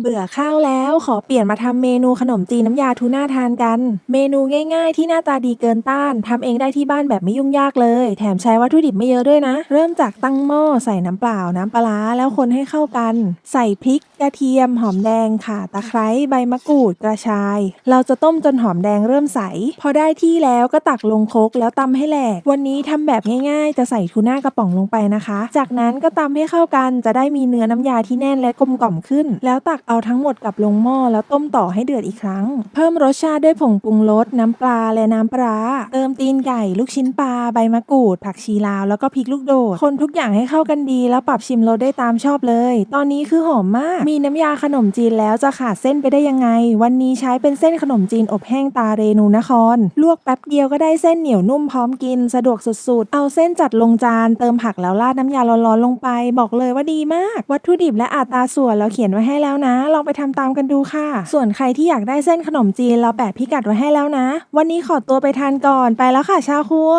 เบื่อข้าวแล้วขอเปลี่ยนมาทำเมนูขนมจีนน้ำยาทูน่าทานกัน เมนูง่ายๆ ที่หน้าตาดีเกินต้านทำเองได้ที่บ้านแบบไม่ยุ่งยากเลย แถมใช้วัตถุดิบไม่เยอะด้วยนะ เริ่มจากตั้งหม้อใส่น้ำเปล่าน้ำปลาร้าแล้วคนให้เข้ากัน ใส่พริกกระเทียม หอมแดงข่าตะไคร้ใบมะกรูดกระชาย เราจะต้มจนหอมแดงเริ่มใส พอได้ที่แล้วก็ตักลงคกแล้วตำให้แหลก วันนี้ทำแบบง่ายๆ จะใส่ทูน่ากระป๋องลงไปนะคะ จากนั้นก็ตำให้เข้ากันจะได้มีเนื้อน้ำยาที่แน่นและกลมกล่อมขึ้น แล้วตักเอาทั้งหมดกลับลงหม้อแล้วต้มต่อให้เดือดอีกครั้ง เพิ่มรสชาติด้วยผงปรุงรสน้ำปลาและน้ำปลาเติมตีนไก่ลูกชิ้นปลาใบมะกรูด ผักชีลาวแล้วก็พริกลูกโดด คนทุกอย่างให้เข้ากันดี แล้วปรับชิมรสได้ตามชอบเลย ตอนนี้คือหอมมาก มีน้ำยาขนมจีนแล้วจะขาดเส้นไปได้ยังไง วันนี้ใช้เป็นเส้นขนมจีนอบแห้งตาเรนูนคร ลวกแป๊บเดียวก็ได้เส้นเหนียวนุ่มพร้อมกิน สะดวกสุดๆ เอาเส้นจัดลงจานเติมผักแล้วราดน้ำยาร้อนๆลงไป บอกเลยว่าดีมาก วัตถุดิบและอัตราส่วนเราเขียนไว้ให้แล้วนะลองไปทำตามกันดูค่ะ ส่วนใครที่อยากได้เส้นขนมจีนเราแปะพิกัดไว้ให้แล้วนะ วันนี้ขอตัวไปทานก่อนไปแล้วค่ะชาวครัว